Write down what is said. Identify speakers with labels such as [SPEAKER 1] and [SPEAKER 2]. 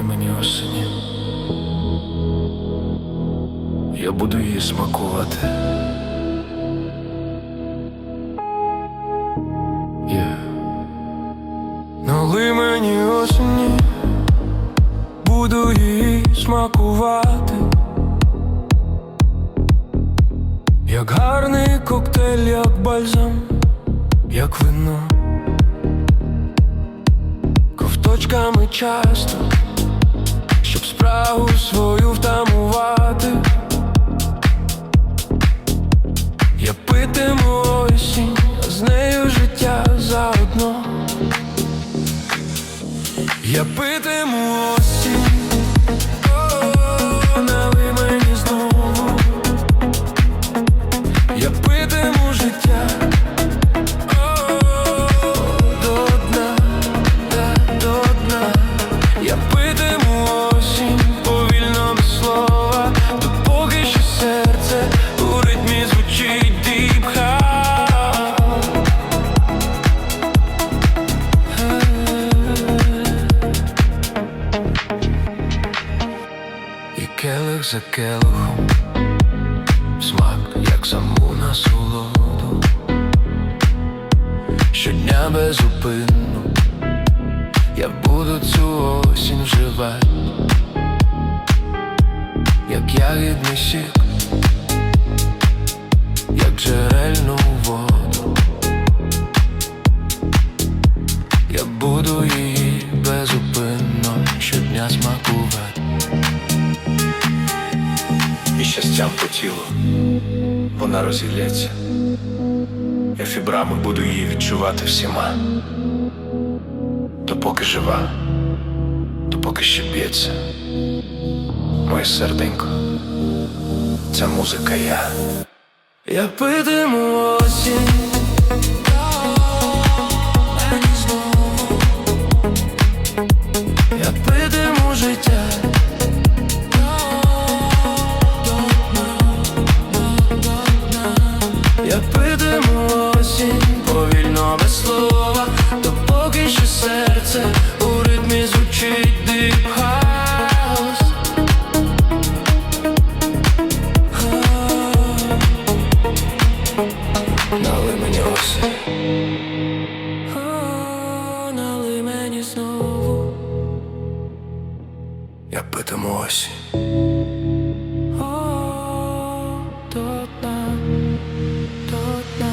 [SPEAKER 1] Налий мені осені. Я буду її смакувати. Yeah. Налий мені осені, буду її смакувати. Як гарний коктейль, як бальзам, як вино. Ковточками часто, щоб справу свою втамувати. Я питиму осінь, а з нею життя заодно. Я питиму осінь. Я питиму життя келих за келихом. Смак, як саму насолоду. Щодня безупинно Я буду цю осінь вживати. Як ягідний сік. Як джерельну воду. Я буду її безупинно щодня смакувати і щастям по тілу вона розілється. Я фібрами буду її відчувати всіма. Допоки жива, допоки ще б'ється. Моє серденько, ця музика я. Я питиму Нали мені осінь О, Нали мені знову. Я питиму осінь до дна.